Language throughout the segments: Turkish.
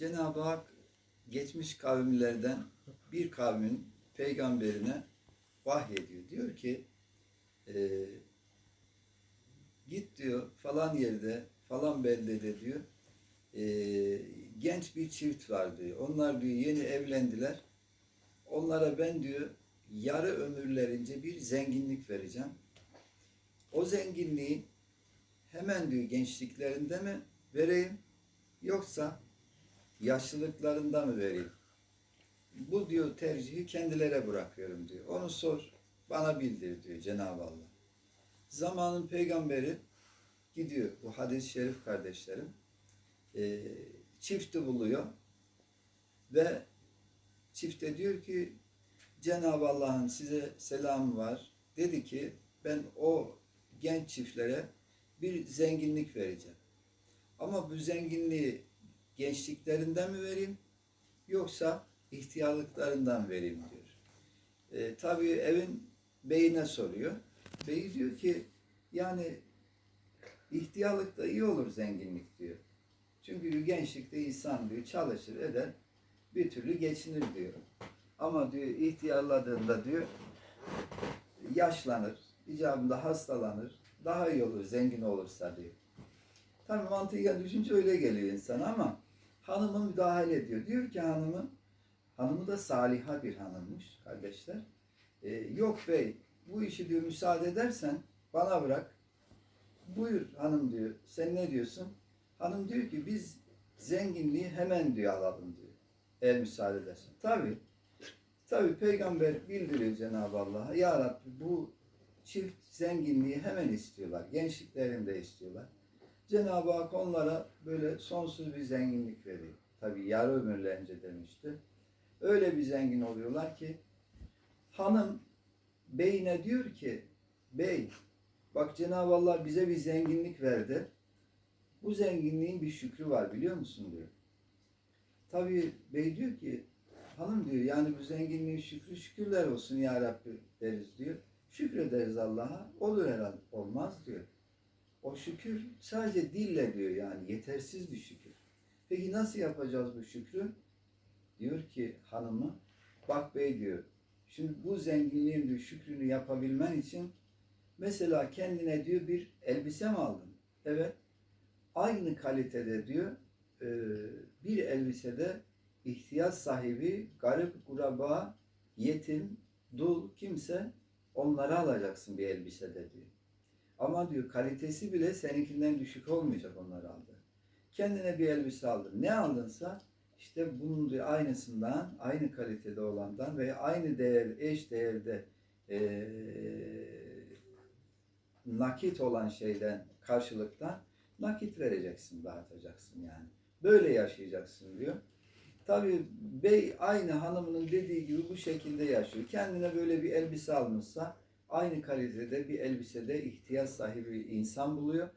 Cenab-ı Hak geçmiş kavimlerden bir kavmin peygamberine vahyediyor. Diyor ki e, git diyor falan yerde falan beldede diyor e, genç bir çift var diyor. Onlar diyor yeni evlendiler. Onlara ben diyor yarı ömürlerince bir zenginlik vereceğim. O zenginliği hemen diyor gençliklerinde mi vereyim yoksa yaşlılıklarında mı vereyim? Bu diyor tercihi kendilere bırakıyorum diyor. Onu sor, bana bildir diyor Cenab-ı Allah. Zamanın peygamberi gidiyor bu hadis-i şerif kardeşlerim. E, çifti buluyor ve çifte diyor ki Cenab-ı Allah'ın size selamı var. Dedi ki ben o genç çiftlere bir zenginlik vereceğim. Ama bu zenginliği gençliklerinden mi vereyim yoksa ihtiyarlıklarından vereyim diyor. E, tabii evin beyine soruyor. Bey diyor ki yani ihtiyarlıkta iyi olur zenginlik diyor. Çünkü gençlikte insan diyor çalışır eder bir türlü geçinir diyor. Ama diyor ihtiyarladığında diyor yaşlanır, icabında hastalanır, daha iyi olur zengin olursa diyor. Tabii mantıken düşünce öyle geliyor insana ama hanımı müdahale ediyor. Diyor ki hanımı, hanımı da saliha bir hanımmış kardeşler. Ee, yok bey bu işi diyor müsaade edersen bana bırak. Buyur hanım diyor. Sen ne diyorsun? Hanım diyor ki biz zenginliği hemen diyor alalım diyor. Eğer müsaade edersen. Tabii. Tabii peygamber bildiriyor Cenab-ı Allah'a. Ya Rabbi bu çift zenginliği hemen istiyorlar. Gençliklerinde istiyorlar. Cenab-ı Hak onlara böyle sonsuz bir zenginlik veriyor. Tabii yarı ömürlerince demişti. Öyle bir zengin oluyorlar ki hanım beyine diyor ki bey bak Cenab-ı Allah bize bir zenginlik verdi. Bu zenginliğin bir şükrü var biliyor musun diyor. Tabii bey diyor ki hanım diyor yani bu zenginliğin şükrü şükürler olsun ya Rabbi deriz diyor. Şükrederiz Allah'a. Olur herhalde. Olmaz diyor. O şükür sadece dille diyor yani yetersiz bir şükür. Peki nasıl yapacağız bu şükrü? Diyor ki hanımı bak bey diyor. Şimdi bu zenginliğin diyor şükrünü yapabilmen için mesela kendine diyor bir elbise mi aldın? Evet. Aynı kalitede diyor e, bir elbisede ihtiyaç sahibi, garip, kuraba, yetim, dul kimse onları alacaksın bir elbisede diyor. Ama diyor kalitesi bile seninkinden düşük olmayacak onları aldı. Kendine bir elbise aldın. Ne aldınsa işte bunun diyor aynısından, aynı kalitede olandan veya aynı değer, eş değerde eee, nakit olan şeyden, karşılıktan nakit vereceksin, dağıtacaksın yani. Böyle yaşayacaksın diyor. Tabii bey aynı hanımının dediği gibi bu şekilde yaşıyor. Kendine böyle bir elbise almışsa aynı kalitede bir elbisede ihtiyaç sahibi bir insan buluyor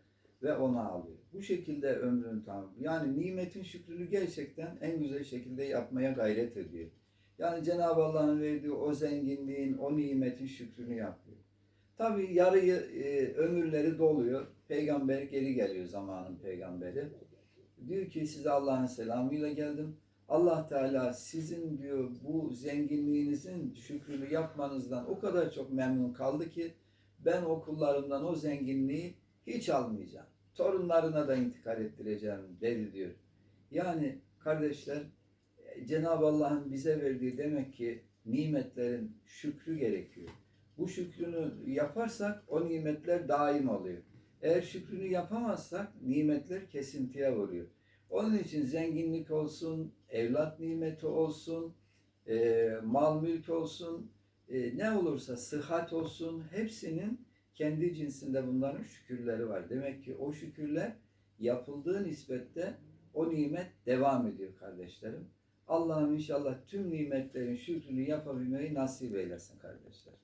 ve ona alıyor. Bu şekilde ömrünü tamam. Yani nimetin şükrünü gerçekten en güzel şekilde yapmaya gayret ediyor. Yani Cenab-ı Allah'ın verdiği o zenginliğin, o nimetin şükrünü yapıyor. Tabii yarı e, ömürleri doluyor. Peygamber geri geliyor zamanın peygamberi. Diyor ki size Allah'ın selamıyla geldim. Allah Teala sizin diyor bu zenginliğinizin şükrünü yapmanızdan o kadar çok memnun kaldı ki ben o kullarımdan o zenginliği hiç almayacağım. Torunlarına da intikal ettireceğim dedi diyor. Yani kardeşler Cenab-ı Allah'ın bize verdiği demek ki nimetlerin şükrü gerekiyor. Bu şükrünü yaparsak o nimetler daim oluyor. Eğer şükrünü yapamazsak nimetler kesintiye vuruyor. Onun için zenginlik olsun, evlat nimeti olsun, e, mal mülk olsun, e, ne olursa sıhhat olsun hepsinin kendi cinsinde bunların şükürleri var. Demek ki o şükürler yapıldığı nispette o nimet devam ediyor kardeşlerim. Allah'ım inşallah tüm nimetlerin şükrünü yapabilmeyi nasip eylesin kardeşler.